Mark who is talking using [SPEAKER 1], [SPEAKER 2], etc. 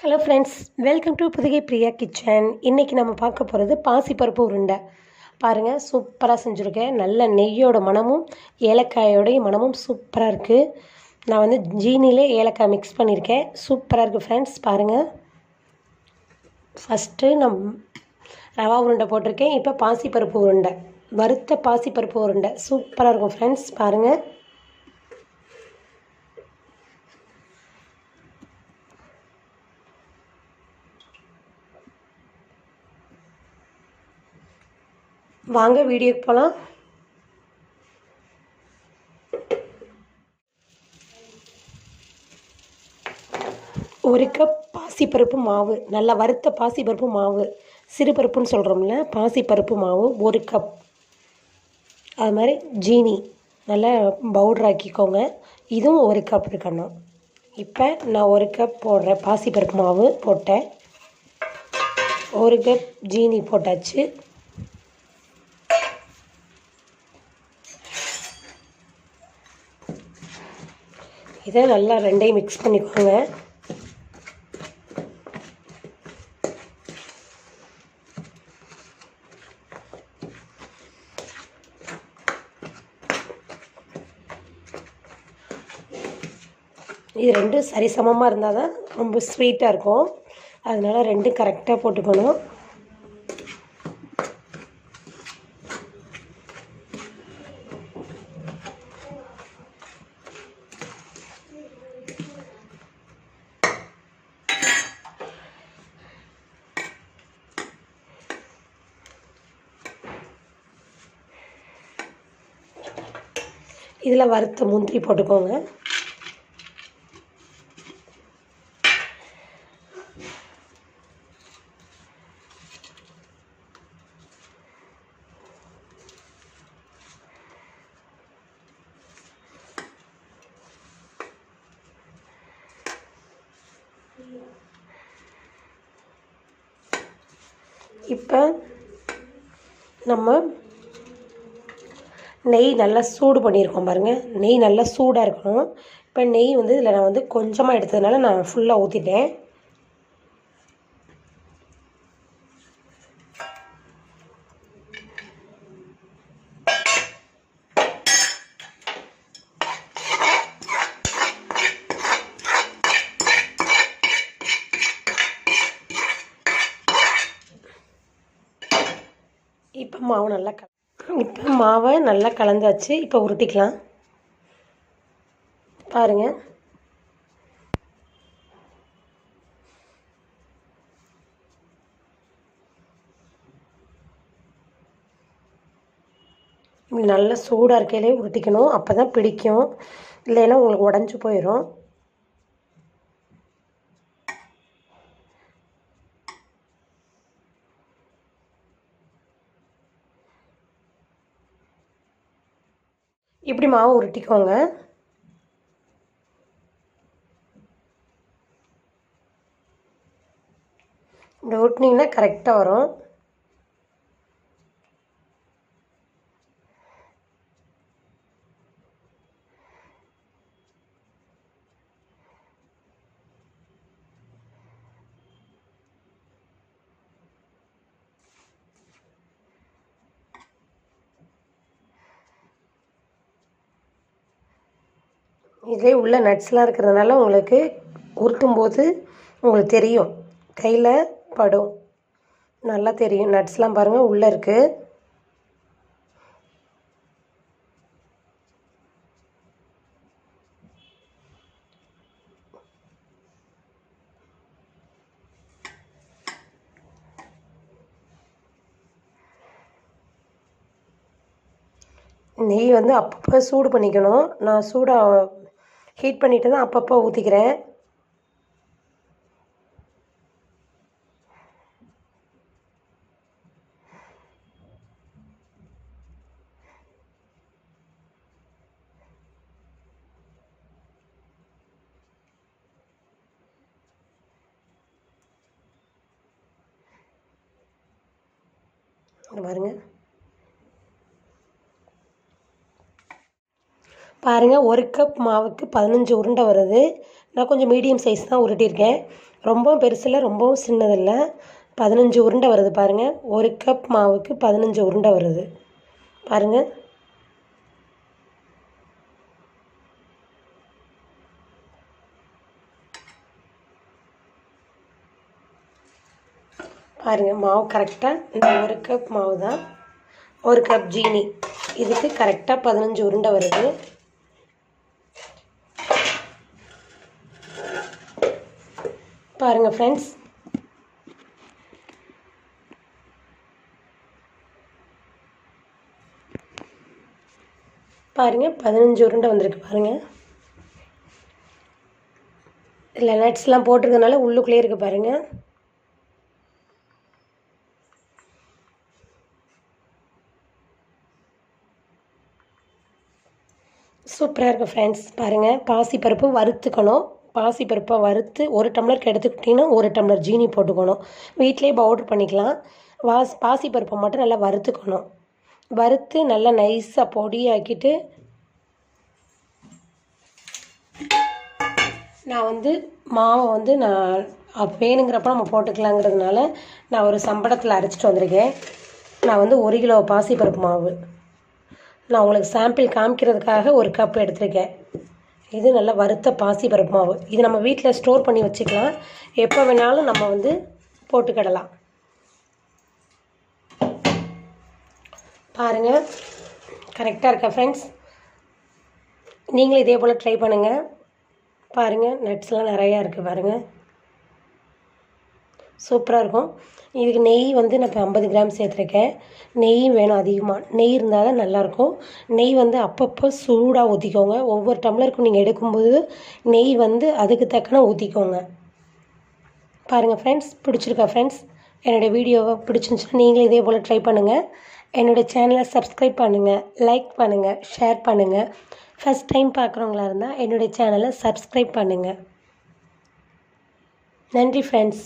[SPEAKER 1] Hello friends welcome to Pudugai Priya kitchen இன்றைக்கி நம்ம பார்க்க போகிறது பாசிப்பருப்பு உருண்டை. பாருங்கள் சூப்பராக செஞ்சுருக்கேன். நல்ல நெய்யோட மணமும் ஏலக்காயோடைய மணமும் சூப்பராக இருக்குது நான் வந்து ஜீனிலே ஏலக்காய் மிக்ஸ் பண்ணியிருக்கேன் சூப்பராக இருக்குது ஃப்ரெண்ட்ஸ் பாருங்கள் ஃபஸ்ட்டு நான் ரவா உருண்டை போட்டிருக்கேன். இப்போ பாசிப்பருப்பு உருண்டை. வறுத்த பாசிப்பருப்பு உருண்டை. சூப்பராக இருக்கும் ஃப்ரெண்ட்ஸ் பாருங்கள் வாங்க வீடியோக்கு போகலாம் ஒரு கப் பாசிப்பருப்பு மாவு நல்லா வறுத்த பாசிப்பருப்பு மாவு சிறுபருப்புன்னு சொல்கிறோம்ல பாசிப்பருப்பு மாவு ஒரு கப். அது மாதிரி ஜீனி நல்லா பவுடர் ஆக்கிக்கோங்க. இதுவும் ஒரு கப் இருக்கணும். இப்போ நான் ஒரு கப் போடுறேன் பாசிப்பருப்பு மாவு போட்டேன். ஒரு கப் ஜீனி போட்டாச்சு. இதை நல்லா ரெண்டையும் மிக்ஸ் பண்ணிக்கோங்க. இது ரெண்டும் சரிசமமாக இருந்தால் தான் ரொம்ப ஸ்வீட்டாக இருக்கும். அதனால் ரெண்டும் கரெக்டாக போட்டுக்கணும். இதில் வறுத்த முந்திரி போட்டுக்கோங்க. இப்போ நம்ம நெய் நல்லா சூடு பண்ணியிருக்கோம் பாருங்கள் நெய் நல்லா சூடாக இருக்கணும். இப்போ நெய் வந்து இதில் நான் வந்து கொஞ்சமாக எடுத்ததுனால நான் ஃபுல்லாக ஊற்றிட்டேன் இப்போ மாவு நல்லா இப்போ மாவை நல்லா கலந்தாச்சு. இப்போ உருட்டிக்கலாம். பாருங்கள் நல்லா சூடாக இருக்கையிலே உருட்டிக்கணும். அப்போ தான் பிடிக்கும். இல்லைன்னா உங்களுக்கு உடஞ்சி போயிடும் இப்படி மாவு உருட்டிக்கோங்க. இப்படி உருட்டினீங்கன்னா கரெக்டாக வரும். இதே உள்ள நட்ஸ்லாம் இருக்கிறதுனால உங்களுக்கு உருட்டும் போது உங்களுக்கு தெரியும். கையில் படும். நல்லா தெரியும். நட்ஸ்லாம் பாருங்கள் உள்ளே இருக்குது நெய் வந்து அப்பப்போ சூடு பண்ணிக்கணும். நான் சூடாக ஹீட் பண்ணிவிட்டு தான் அப்பப்போ ஊற்றிக்கிறேன் பாருங்கள் பாருங்கள் ஒரு கப் மாவுக்கு பதினஞ்சு உருண்டை வருது. நான் கொஞ்சம் மீடியம் சைஸ் தான் உருட்டியிருக்கேன். ரொம்பவும் பெருசில் ரொம்பவும் சின்னதில்லை. பதினஞ்சு உருண்டை வருது பாருங்கள் ஒரு கப் மாவுக்கு பதினஞ்சு உருண்டை வருது. பாருங்கள் பாருங்கள் மாவு கரெக்டாக இந்த ஒரு கப் மாவு தான் ஒரு கப் ஜீனி. இதுக்கு கரெக்டாக பதினஞ்சு உருண்டை வருது. பாருங்கள் ஃப்ரெண்ட்ஸ் பாருங்கள் பதினஞ்சு உருண்டை வந்திருக்கு பாருங்கள் இல்லை நட்ஸ்லாம் போட்டிருக்கனால உள்ளுக்குள்ளே இருக்குது பாருங்கள் சூப்பராக இருக்குது ஃப்ரெண்ட்ஸ் பாருங்கள் பாசிப்பருப்பு வறுத்துக்கணும். பாசிப்பருப்பை வறுத்து ஒரு டம்ளருக்கு எடுத்துக்கிட்டிங்கன்னா ஒரு டம்ளர் ஜீனி போட்டுக்கணும். வீட்டிலே பவுடர் பண்ணிக்கலாம். வாஸ் பாசிப்பருப்பை மட்டும் நல்லா வறுத்துக்கணும். வறுத்து நல்லா நைஸாக பொடியாக்கிட்டு நான் வந்து மாவை வந்து நான் வேணுங்கிறப்ப நம்ம போட்டுக்கலாங்கிறதுனால நான் ஒரு சம்படத்தில் அரைச்சிட்டு வந்திருக்கேன். நான் வந்து ஒரு கிலோ பாசிப்பருப்பு மாவு. நான் உங்களுக்கு சாம்பிள் காமிக்கிறதுக்காக ஒரு கப் எடுத்திருக்கேன். இது நல்லா வறுத்த பாசிப்பருப்பு மாவு. இது நம்ம வீட்டில் ஸ்டோர் பண்ணி வச்சுக்கலாம். எப்போ வேணாலும் நம்ம வந்து போட்டுக்கிடலாம். பாருங்கள் கரெக்டாக இருக்கா ஃப்ரெண்ட்ஸ் நீங்களும் இதே போல் ட்ரை பண்ணுங்கள் பாருங்கள் நட்ஸ்லாம் நிறையா இருக்குது பாருங்கள் சூப்பராக இருக்கும். இதுக்கு நெய் வந்து நான் இப்போ ஐம்பது கிராம் சேர்த்துருக்கேன். நெய் வேணும் அதிகமாக நெய் இருந்தால் தான் நல்லாயிருக்கும். நெய் வந்து அப்பப்போ சூடாக ஊற்றிக்கோங்க ஒவ்வொரு டம்ளருக்கும் நீங்கள் எடுக்கும்போது நெய் வந்து அதுக்கு தக்கன ஊற்றிக்கோங்க பாருங்கள் ஃப்ரெண்ட்ஸ் பிடிச்சிருக்கா ஃப்ரெண்ட்ஸ் என்னோடய வீடியோவை பிடிச்சிருந்துச்சுன்னா நீங்களும் இதே போல் ட்ரை பண்ணுங்கள் என்னோடய சேனலை சப்ஸ்கிரைப் பண்ணுங்கள் லைக் பண்ணுங்கள் ஷேர் பண்ணுங்கள் ஃபஸ்ட் டைம் பார்க்குறவங்களா இருந்தால் என்னுடைய சேனலை சப்ஸ்கிரைப் பண்ணுங்கள் நன்றி ஃப்ரெண்ட்ஸ்